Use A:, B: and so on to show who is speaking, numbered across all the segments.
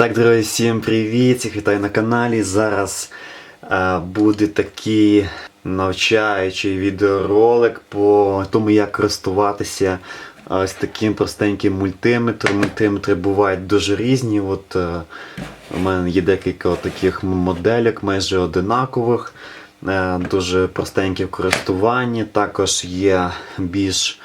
A: Так, друзі, всім привіт! Вітаю на каналі. Зараз е, буде такий навчаючий відеоролик по тому, як користуватися ось таким простеньким мультиметром. Мультиметри бувають дуже різні. От, е, у мене є декілька таких моделек, майже одинакових, е, дуже простенькі в користуванні. Також є більш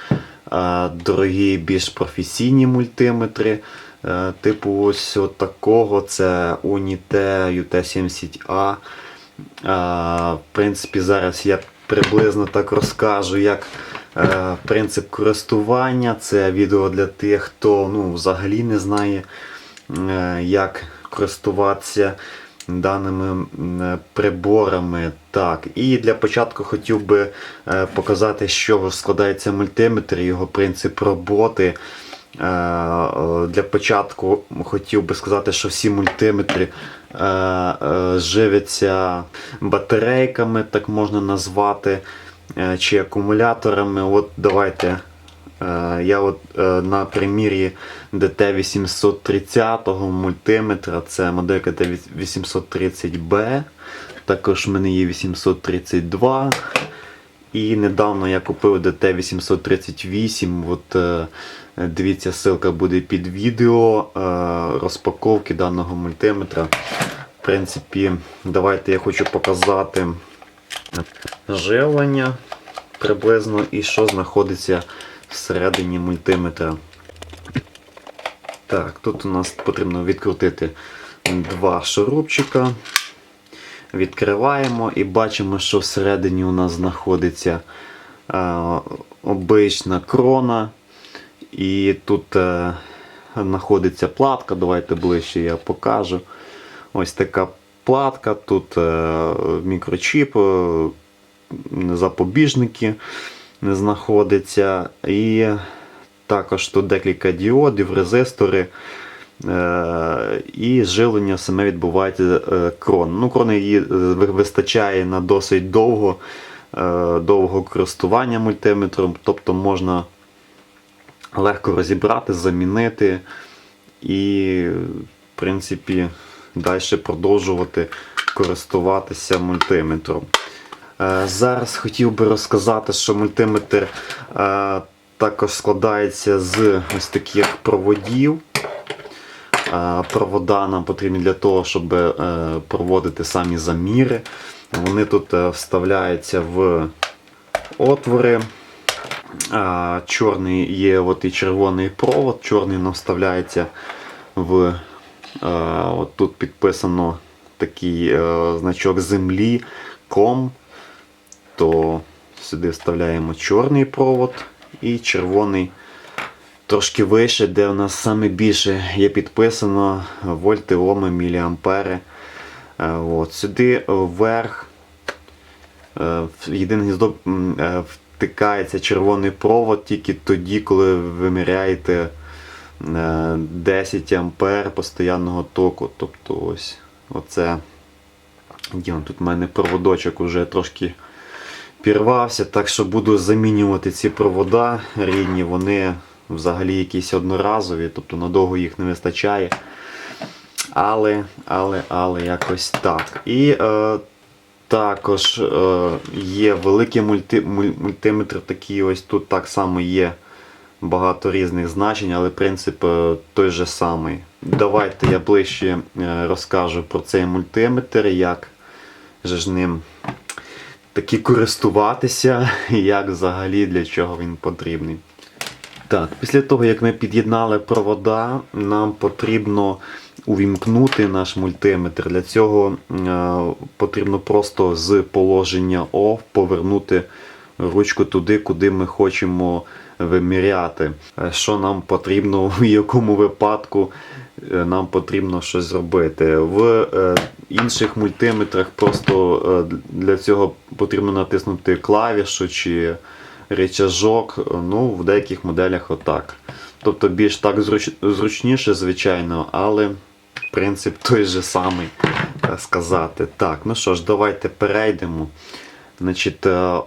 A: е, дорогі, більш професійні мультиметри. Е, Типу ось такого це Unite UT70A. Е, В принципі, зараз я приблизно так розкажу, як е, принцип користування. Це відео для тих, хто ну, взагалі не знає, як користуватися даними приборами. Так, і для початку хотів би показати, з чого складається мультиметр, його принцип роботи. Е, е, Для початку хотів би сказати, що всі мультиметри е, живляться батарейками, так можна назвати, чи акумуляторами. От давайте. Я от на примірі DT830 мультиметра, це моделька D830B. Також в мене є 832. І недавно я купив DT838. Дивіться, ссылка буде під відео е, розпаковки даного мультиметра. В принципі, давайте я хочу показати живлення приблизно і що знаходиться всередині мультиметра. Так, тут у нас потрібно відкрутити два шурупчика. Відкриваємо і бачимо, що всередині у нас знаходиться е, обична крона. І тут е, знаходиться платка. Давайте ближче я покажу. Ось така платка, тут е, мікрочіп, е, запобіжники знаходяться. І також тут декілька діодів, резистори. Е, І живлення саме відбувається е, крон. Ну, крон її е, вистачає на досить довго, довго користування мультиметром, тобто можна легко розібрати, замінити і, в принципі, далі продовжувати користуватися мультиметром. Е, Зараз хотів би розказати, що мультиметр е, також складається з ось таких проводів. Е, Провода нам потрібні для того, щоб проводити самі заміри. Вони тут вставляються в отвори. А, Чорний є от і червоний провод. Чорний нам вставляється в. А, от тут підписано такий е, значок землі ком. То сюди вставляємо чорний провод і червоний трошки вище, де у нас саме більше є підписано вольти, оми, міліампери. Е, От, сюди вверх е, єдине гніздо втикається червоний провод тільки тоді, коли ви виміряєте е, 10 ампер постійного току. Тобто ось оце. Тут в мене проводочок уже трошки пірвався, так що буду замінювати ці провода рідні, вони взагалі якісь одноразові, тобто надовго їх не вистачає. Але, але, але якось так. І е, також е, є великий мульти, муль- мультиметр, такий ось тут так само є багато різних значень, але принцип е, той же самий. Давайте я ближче е, розкажу про цей мультиметр, як же ж ним таки користуватися, як взагалі для чого він потрібний. Так, після того, як ми під'єднали провода, нам потрібно увімкнути наш мультиметр. Для цього е, потрібно просто з положення OFF повернути ручку туди, куди ми хочемо виміряти. Е, Що нам потрібно, в якому випадку е, нам потрібно щось зробити. В інших мультиметрах просто для цього потрібно натиснути клавішу чи речажок. Ну, в деяких моделях отак. Тобто більш так зруч... зручніше, звичайно, але принцип той же самий е, сказати. Так, ну що ж, давайте перейдемо. Значить, е,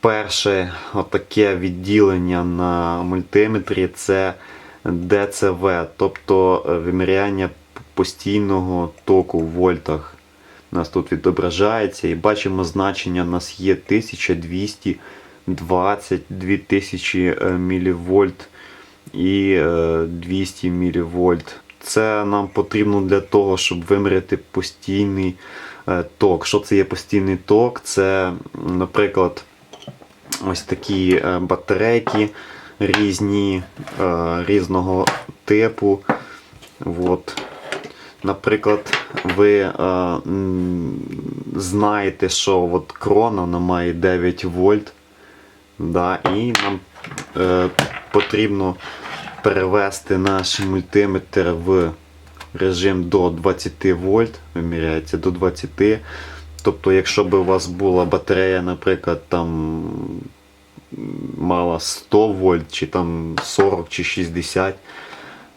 A: перше отаке відділення на мультиметрі це ДЦВ, тобто е, виміряння постійного току в вольтах. У нас тут відображається і бачимо значення у нас є 1220 2000 мВ і е, 200 мВ. Це нам потрібно для того, щоб виміряти постійний е, ток. Що це є постійний ток? Це, наприклад, ось такі е, батарейки різні, е, різного типу. От. Наприклад, ви е, знаєте, що от крона вона має 9 вольт. Да, і нам е, потрібно перевести наш мультиметр в режим до 20 вольт, виміряється до 20. Тобто, якщо б у вас була батарея, наприклад, там мала 100 вольт, чи там 40 чи 60,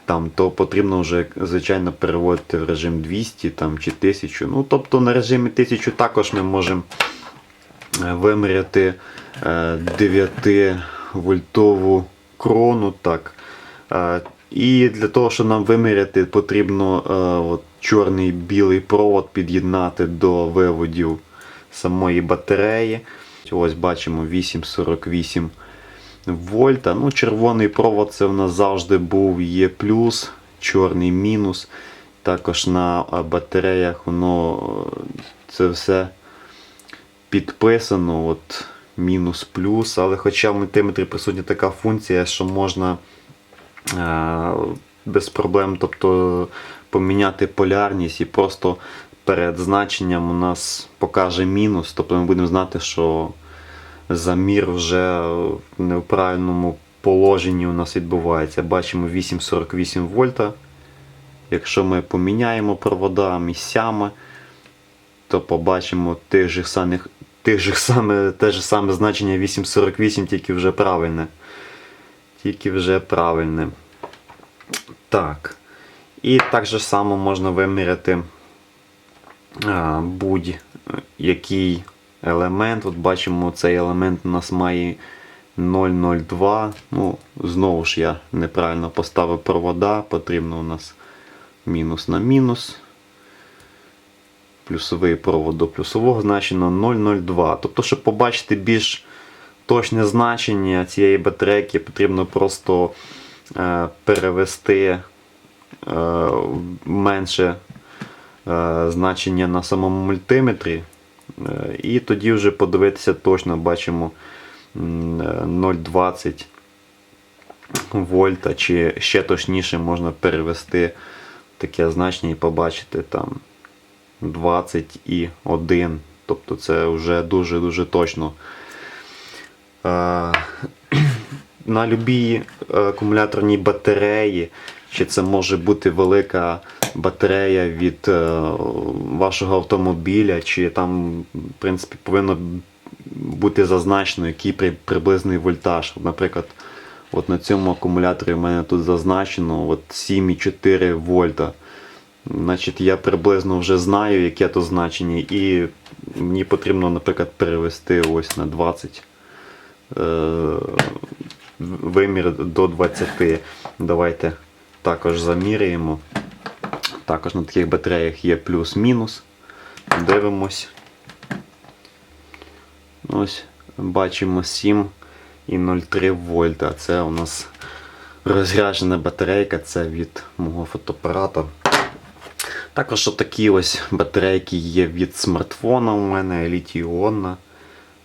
A: там, то потрібно вже, звичайно, переводити в режим 200 там, чи 1000. Ну, тобто на режимі 1000 також ми можемо е, виміряти 9 вольтову крону. Так. Е, І для того, щоб нам виміряти, потрібно е, от, чорний білий провод під'єднати до виводів самої батареї. Ось бачимо 8,48 вольта. Ну, червоний провод це в нас завжди був є плюс, чорний мінус. Також на батареях воно е, це все підписано. От, мінус плюс. Але хоча в мультиметрі присутня така функція, що можна е, без проблем тобто, поміняти полярність і просто перед значенням у нас покаже мінус. Тобто ми будемо знати, що замір вже не в неправильному положенні у нас відбувається. Бачимо 8,48 вольта. Якщо ми поміняємо провода місцями, то побачимо тих же самих, тих же саме, те ж саме значення 8,48, тільки вже правильне. Тільки вже правильне. Так. І так же само можна виміряти будь-який елемент. От бачимо, цей елемент у нас має 0,02. Ну, знову ж я неправильно поставив провода, потрібно у нас мінус на мінус. Плюсовий провод до плюсового значення 0,02. Тобто, щоб побачити більш точне значення цієї батарейки, потрібно просто е, перевести е, менше е, значення на самому мультиметрі. І тоді вже подивитися точно бачимо е, 0,20 вольта, чи ще точніше можна перевести таке значення і побачити там 21. Тобто це вже дуже-дуже точно. Е, На любій е, акумуляторній батареї, чи це може бути велика батарея від е, вашого автомобіля, чи там, в принципі, повинно бути зазначено, який приблизний вольтаж. Наприклад, от на цьому акумуляторі в мене тут зазначено от 7,4 вольта. Значить, я приблизно вже знаю, яке то значення, і мені потрібно, наприклад, перевести ось на 20 е, вимір до 20. Давайте також заміряємо. Також на таких батареях є плюс-мінус. Дивимось. Ось бачимо 7 і 0,3 вольта. Це у нас розряджена батарейка, це від мого фотоапарата. Також такі ось батарейки є від смартфона у мене, літій-іонна.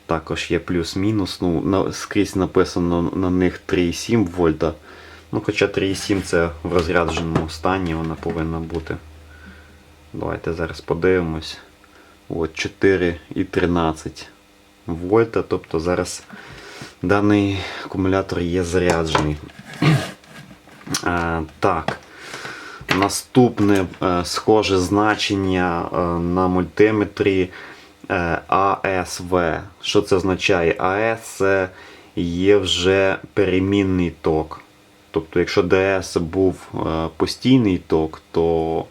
A: Також є плюс-мінус. Ну, на, скрізь написано на них 3,7 вольта. Ну, хоча 3,7 це в розрядженому стані вона повинна бути. Давайте зараз подивимось. От 4,13 вольта. Тобто зараз даний акумулятор є заряджений. А, так. Наступне е, схоже значення е, на мультиметрі е, ASV. Що це означає? AS це є вже перемінний ток. Тобто, якщо DS був е, постійний ток, то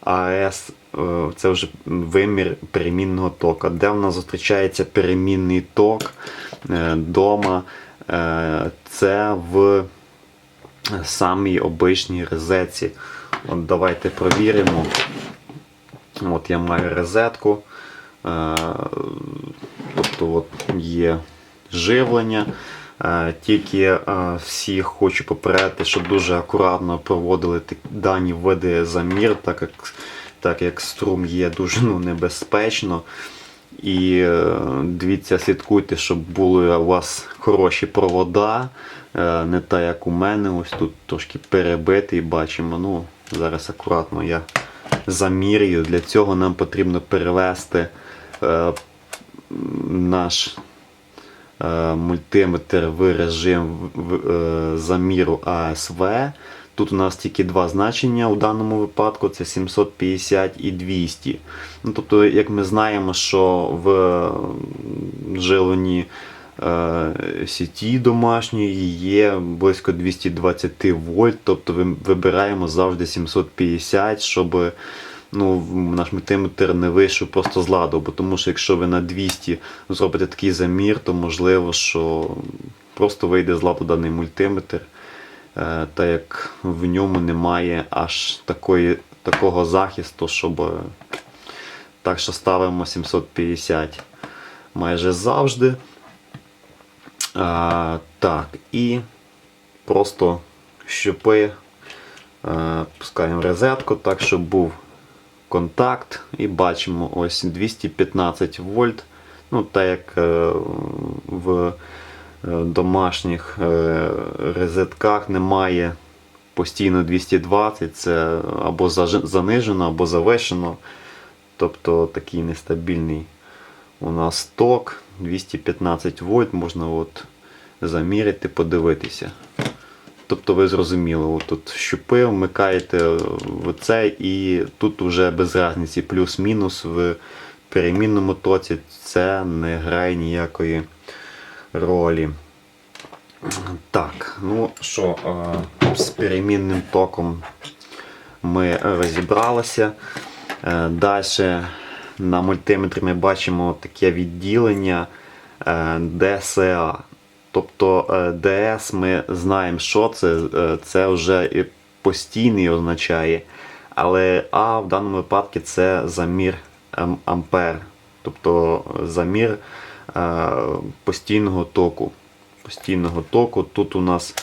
A: АЕС е, це вже вимір перемінного тока. Де в нас зустрічається перемінний ток дома, е, це в самій обичній розетці. От давайте провіримо. От я маю розетку. Е, Тобто от є живлення. Е, Тільки е, всіх хочу попередити, щоб дуже акуратно проводили дані види замір, так як, так як струм є дуже ну, небезпечно. І дивіться, слідкуйте, щоб були у вас хороші провода, не так як у мене. Ось тут трошки перебитий, бачимо. Ну, зараз акуратно я замірюю. Для цього нам потрібно перевести наш е, мультиметр в режим е, заміру АСВ. Тут у нас тільки два значення у даному випадку це 750 і 200. Ну, тобто, як ми знаємо, що в м, живленні е, сіті домашньої є близько 220 вольт, тобто ви- вибираємо завжди 750, щоб ну, наш мультиметр не вийшов просто з ладу, бо тому що якщо ви на 200 зробите такий замір, то можливо, що просто вийде з ладу даний мультиметр, е, так як в ньому немає аж такої, такого захисту, щоб е, так що ставимо 750 майже завжди. А, так, і просто щупи е, пускаємо розетку, так, щоб був контакт. І бачимо ось 215 вольт. Ну, так як е, в е, домашніх е, розетках немає постійно 220, це або занижено, або завишено. Тобто такий нестабільний у нас ток 215 вольт, можна от заміряти, подивитися. Тобто ви зрозуміли, тут щупи, вмикаєте в це і тут вже без різниці плюс-мінус в перемінному тоці це не грає ніякої ролі. Так, ну що, е, з перемінним током ми розібралися. Далі на мультиметрі ми бачимо таке відділення е, DSA. Тобто е, DS ми знаємо, що це. е, Це вже і постійний означає. Але А в даному випадку це замір ампер. Тобто замір е, постійного току. Постійного току. Тут у нас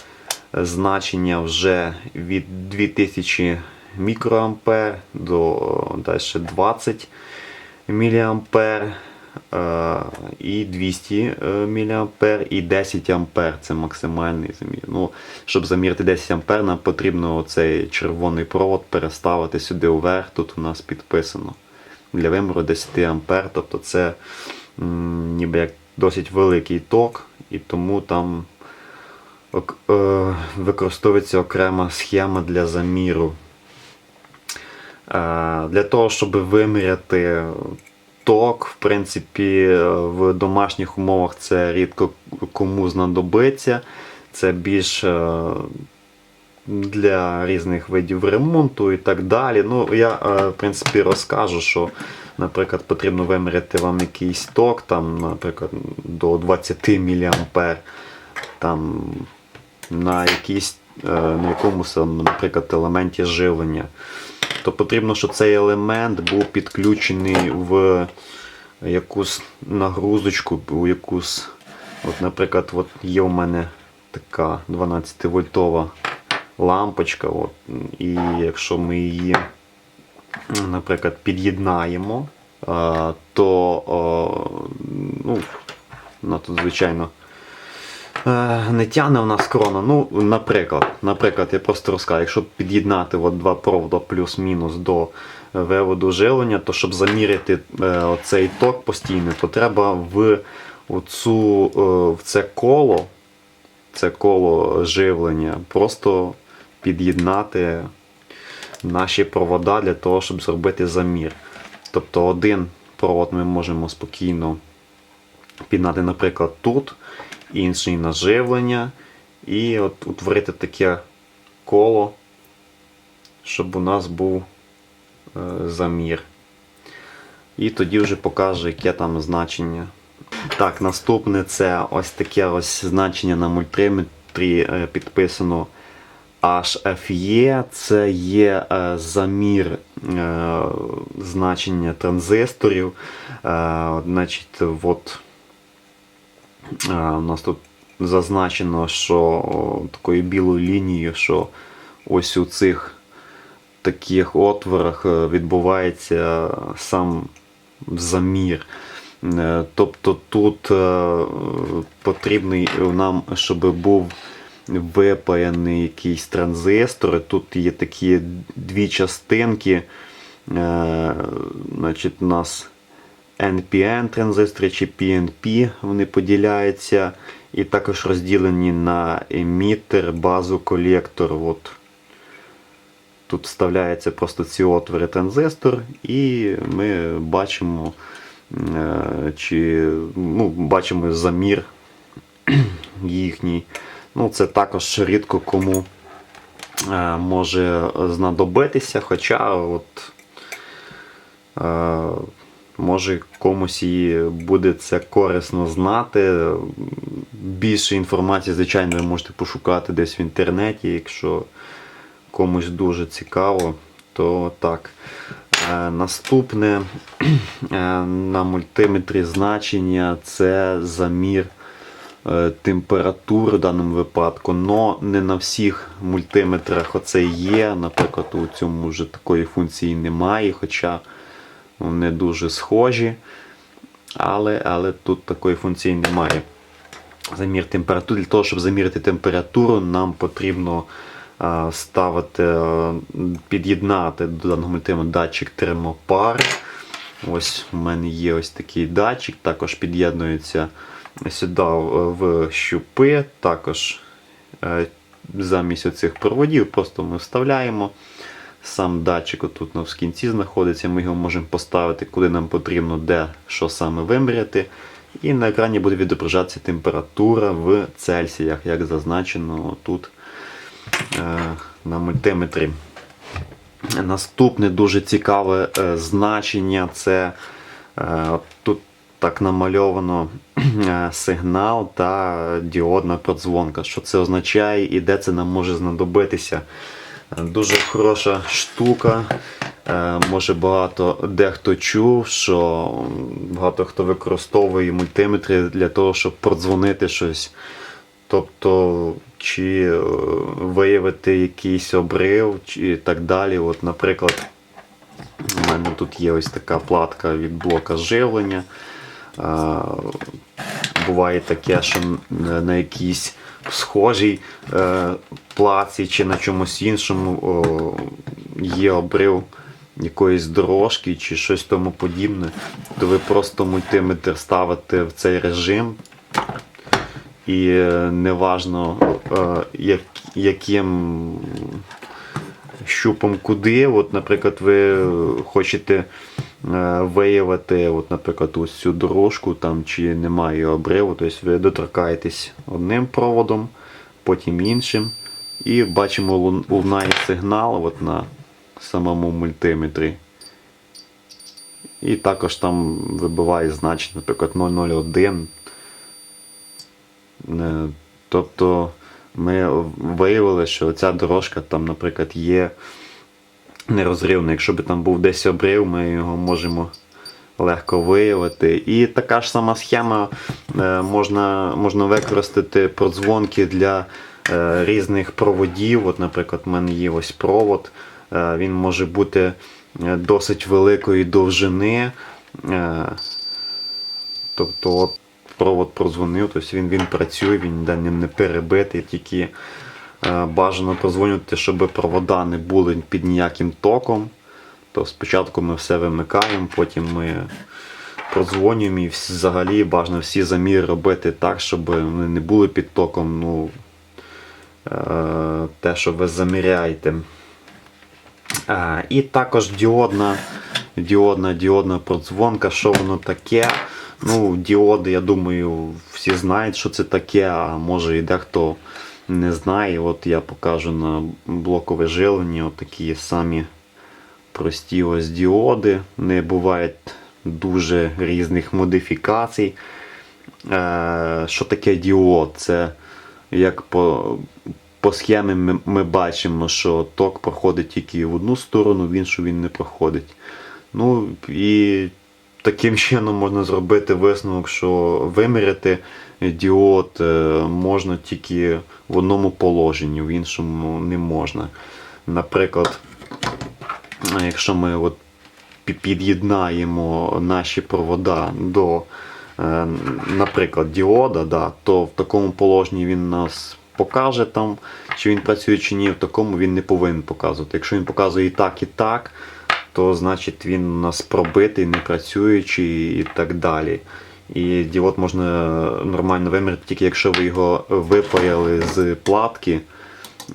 A: значення вже від 2000 мікроампер до далі 20 міліампер і 200 е, міліампер і 10 ампер це максимальний замір. Ну, щоб замірити 10 ампер, нам потрібно оцей червоний провод переставити сюди вверх. Тут у нас підписано для виміру 10 ампер. Тобто це ніби як досить великий ток, і тому там е, використовується окрема схема для заміру. Е, Для того, щоб виміряти ток, в принципі, в домашніх умовах це рідко кому знадобиться. Це більш е, для різних видів ремонту і так далі. Ну, я, е, в принципі, розкажу, що, наприклад, потрібно виміряти вам якийсь ток, там, наприклад, до 20 мА, там, на, якійсь, е, на якомусь, наприклад, елементі живлення то потрібно, щоб цей елемент був підключений в якусь нагрузочку, у якусь. От, наприклад, от є у мене така 12-вольтова лампочка. От, і якщо ми її, наприклад, під'єднаємо, то ну, вона тут, звичайно, не тягне в нас крона. Ну, наприклад, наприклад, я просто розкажу, якщо під'єднати от два провода плюс-мінус до виводу живлення, то щоб заміряти е, оцей ток постійний, то треба в, оцю, е, в це коло, це коло живлення, просто під'єднати наші провода для того, щоб зробити замір. Тобто один провод ми можемо спокійно піднати, наприклад, тут, інший на живлення, і от утворити таке коло, щоб у нас був е, замір. І тоді вже покаже, яке там значення. Так, наступне це ось таке ось значення на мультиметрі е, підписано HFE це є е, замір е, значення транзисторів. Е, значить, от, у нас тут зазначено, що такою білою лінією, що ось у цих таких отворах е, відбувається сам замір. Е, Тобто тут е, потрібний нам, щоб був випаяний якийсь транзистор. Тут є такі дві частинки. Значить, у нас NPN транзистори чи PNP вони поділяються. І також розділені на емітер, базу, колектор. От. Тут вставляються просто ці отвори транзистор, і ми бачимо, е, чи, ну, бачимо замір їхній. Ну, це також рідко кому е, може знадобитися, хоча от, е, може комусь і буде це корисно знати. Більше інформації, звичайно, ви можете пошукати десь в інтернеті, якщо комусь дуже цікаво, то так. Е, Наступне е, на мультиметрі значення це замір е, температури в даному випадку. Но не на всіх мультиметрах оце є. Наприклад, у цьому вже такої функції немає, хоча вони дуже схожі. Але, але тут такої функції немає. Замір температури. Для того, щоб заміряти температуру, нам потрібно ставити, а, під'єднати до даного мультиметра датчик термопари. Ось у мене є ось такий датчик, також під'єднується сюди в в щупи. Також е, замість оцих проводів просто ми вставляємо. Сам датчик отут ну, кінці знаходиться, ми його можемо поставити куди нам потрібно, де що саме виміряти. І на екрані буде відображатися температура в Цельсіях, як зазначено тут е, на мультиметрі. Наступне дуже цікаве е, значення це е, тут так намальовано е, сигнал та діодна продзвонка. Що це означає і де це нам може знадобитися. Е, Дуже хороша штука. Е, Може багато дехто чув, що багато хто використовує мультиметри для того, щоб продзвонити щось. Тобто, чи е, виявити якийсь обрив, чи так далі. От, наприклад, у мене тут є ось така платка від блока живлення. Буває таке, що на якійсь схожій е, плаці чи на чомусь іншому о, є обрив якоїсь дорожки чи щось тому подібне, то ви просто мультиметр ставите в цей режим. І е, неважно, е, як, яким щупом куди. От, наприклад, ви хочете виявити, от, наприклад, ось цю дорожку там, чи немає обриву, тобто ви доторкаєтесь одним проводом, потім іншим. І бачимо лунає сигнал от на самому мультиметрі. І також там вибиває значення, наприклад, 001. Е, Тобто ми виявили, що ця дорожка там, наприклад, є нерозривна. Якщо б там був десь обрив, ми його можемо легко виявити. І така ж сама схема е, можна, можна використати продзвонки для е, різних проводів. От, наприклад, в мене є ось провод. Е, Він може бути досить великої довжини. Тобто от провод прозвонив, тобто він, він працює, він не перебитий, тільки бажано прозвонювати, щоб провода не були під ніяким током. То спочатку ми все вимикаємо, потім ми прозвонюємо і взагалі бажано всі заміри робити так, щоб вони не були під током. Ну, е, те, що ви заміряєте. І також діодна, діодна, діодна продзвонка, що воно таке. Ну, діоди, я думаю, всі знають, що це таке, а може і дехто не знає. От я покажу на блокове жилення такі самі прості ось діоди. Не бувають дуже різних модифікацій. Е, що таке діод? Це як по, по схемі ми, ми бачимо, що ток проходить тільки в одну сторону, в іншу він не проходить. Ну і таким чином можна зробити висновок, що виміряти діод е, можна тільки в одному положенні, в іншому не можна. Наприклад, якщо ми от під'єднаємо наші провода до, е, наприклад, діода, да, то в такому положенні він нас покаже там, чи він працює чи ні, в такому він не повинен показувати. Якщо він показує і так, і так, то значить він у нас пробитий, не працюючий і так далі. І діод можна нормально виміряти, тільки якщо ви його випаяли з платки.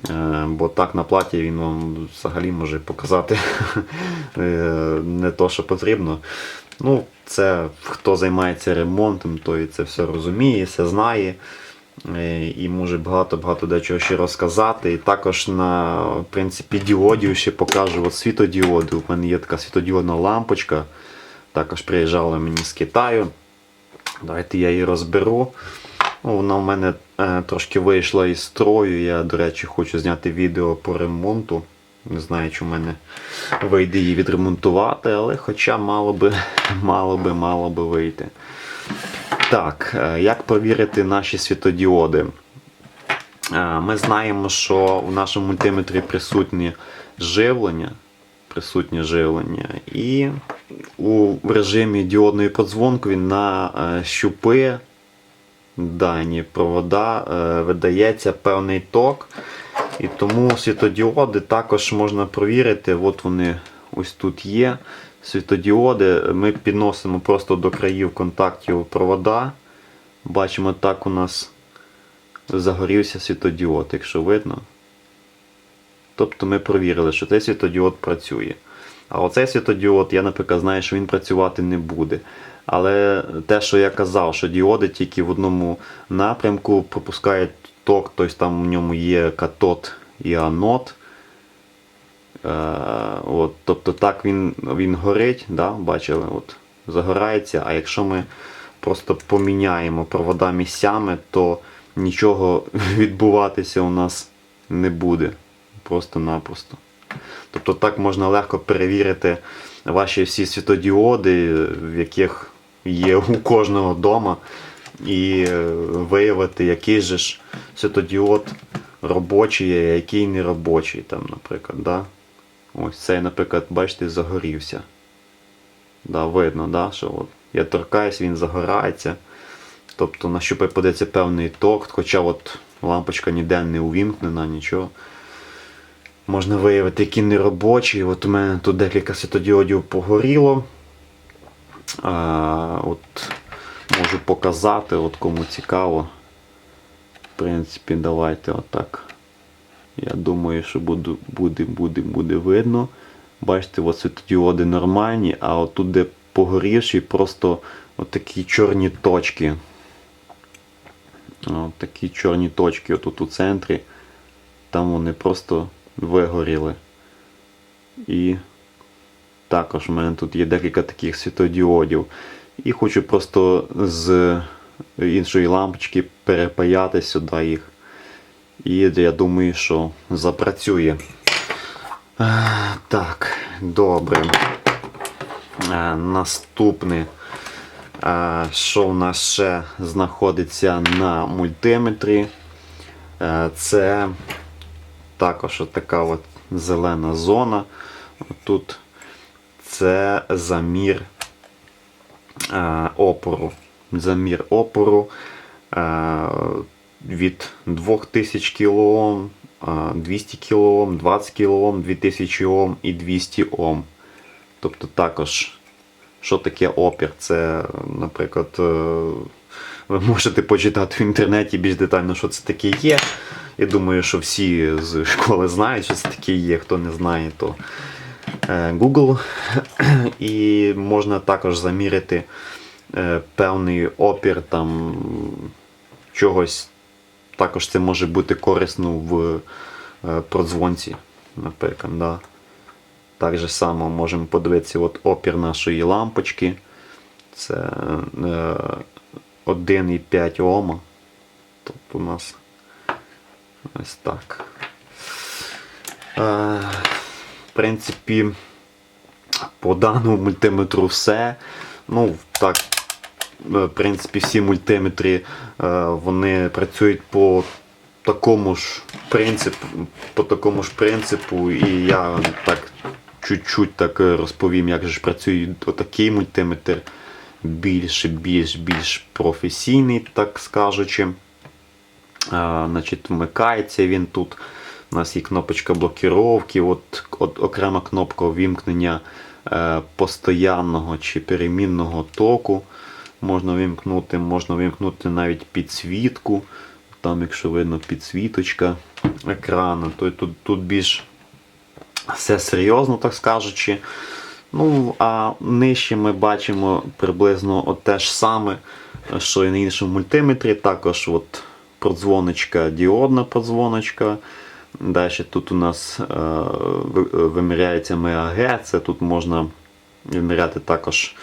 A: Е, Бо так на платі він вам взагалі може показати е, не то, що потрібно. Ну, це хто займається ремонтом, той це все розуміє, все знає. е, І може багато-багато дечого ще розказати. І також на в принципі, діодів ще покажу от світодіоди. У мене є така світодіодна лампочка. Також приїжджала мені з Китаю. Давайте я її розберу. Ну, вона в мене е, трошки вийшла із строю. Я, до речі, хочу зняти відео по ремонту. Не знаю, чи в мене вийде її відремонтувати, але хоча мало би, мало би, мало би вийти. Так, е, як провірити наші світодіоди? Е, Ми знаємо, що в нашому мультиметрі присутнє живлення. Присутнє живлення. І у режимі діодної подзвонки на е, щупи дані провода е, видається певний ток. І тому світодіоди також можна провірити. От вони ось тут є. Світодіоди ми підносимо просто до країв контактів провода. Бачимо, так у нас загорівся світодіод, якщо видно. Тобто ми провірили, що цей світодіод працює. А оцей світодіод, я, наприклад, знаю, що він працювати не буде. Але те, що я казав, що діоди тільки в одному напрямку пропускають ток, тобто там в ньому є катод і анод. Е, от, тобто так він, він горить, да, бачили, от, загорається. А якщо ми просто поміняємо провода місцями, то нічого відбуватися у нас не буде. Просто-напросто. Тобто так можна легко перевірити ваші всі світодіоди, в яких є у кожного вдома, і е, виявити, який же ж світодіод робочий, а який не робочий, там, наприклад. Да? Ось цей, наприклад, бачите, загорівся. Да, видно, да, що от я торкаюсь, він загорається. Тобто на подається певний ток, хоча от лампочка ніде не увімкнена, нічого. Можна виявити, які неробочі. От у мене тут декілька світодіодів погоріло. А, от Можу показати, от кому цікаво. В принципі, давайте отак. Я думаю, що буде, буде, буде, буде видно. Бачите, от світодіоди нормальні, а от тут, де погорівші, просто от чорні точки. От такі чорні точки отут у центрі. Там вони просто вигоріли. І також в мене тут є декілька таких світодіодів. І хочу просто з іншої лампочки перепаяти сюди їх. І я думаю, що запрацює. Е, Так, добре. Е, Наступне, е, що в нас ще знаходиться на мультиметрі, це також така от зелена зона. Тут це замір е, опору. Замір опору е, від 2000 кОм, е, 200 кОм, 20 кОм, 2000 Ом і 200 Ом. Тобто також, що таке опір? Це, наприклад, е, ви можете почитати в інтернеті більш детально, що це таке є. Я думаю, що всі з школи знають, що це таке є. Хто не знає, то е, Google. І можна також заміряти е, певний опір там чогось. Також це може бути корисно в е, продзвонці, наприклад. Да. Так же само можемо подивитися от опір нашої лампочки. Це 1,5 Ома. Тобто у нас Ось так. Е, в принципі, по даному мультиметру все. Ну, так, е, в принципі, всі мультиметри е, вони працюють по такому ж принципу, по такому ж принципу, і я так чуть-чуть так розповім, як же працює отакий мультиметр. Більш, більш, більш професійний, так скажучи. А, значить, вмикається він тут. У нас є кнопочка блокіровки, от, от окрема кнопка увімкнення е, постоянного чи перемінного току. Можна вимкнути, можна вимкнути навіть підсвітку. Там, якщо видно, підсвіточка екрану, то тут, тут більш все серйозно, так скажучи. Ну, а нижче ми бачимо приблизно от те ж саме, що і на іншому мультиметрі. Також от продзвоночка, діодна продзвоночка. Далі тут у нас е, ви- виміряється МГц, тут можна виміряти також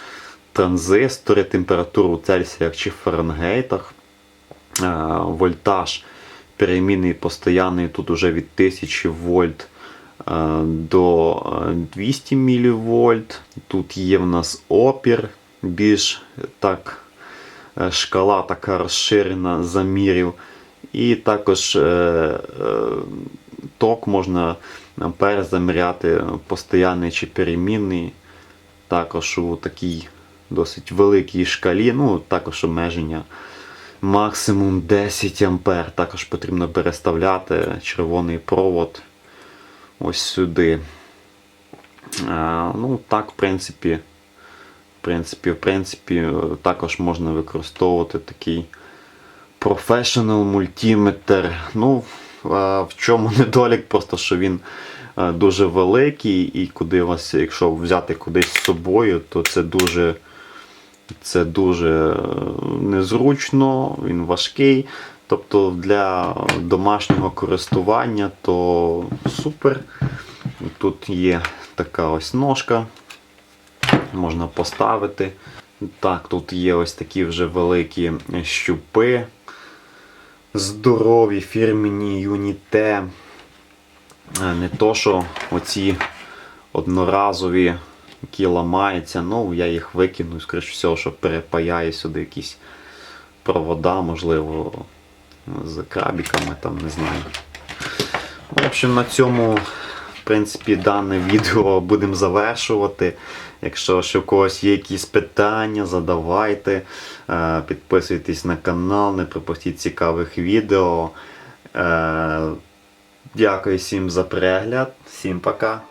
A: транзистори, температуру в Цельсіях чи Фаренгейтах. Е, вольтаж перемінний постоянний тут уже від 1000 вольт до е, 200 мВ. Тут є в нас опір, більш так, е, шкала така розширена замірів. І також е, е, ток можна ампер заміряти постоянний чи перемінний. Також у такій досить великій шкалі, ну також обмеження максимум 10 ампер. Також потрібно переставляти червоний провод ось сюди. А, ну, так, в принципі, в принципі, в принципі, е, також можна використовувати такий Professional мультиметр. Ну, а, в чому недолік, просто що він е, дуже великий, і куди вас, якщо взяти кудись з собою, то це дуже, це дуже е, незручно, він важкий. Тобто для домашнього користування то супер. Тут є така ось ножка, можна поставити. Так, тут є ось такі вже великі щупи. Здорові фірмені юніте. Е, Не то, що оці одноразові, які ламаються, ну я їх викину, скоріше всього, що перепаяю сюди якісь провода, можливо, з крабіками, там не знаю. В общем, на цьому, в принципі, дане відео будемо завершувати. Якщо ще у когось є якісь питання, задавайте. Е, Підписуйтесь на канал, не пропустіть цікавих відео. Е, Дякую всім за перегляд. Всім пока.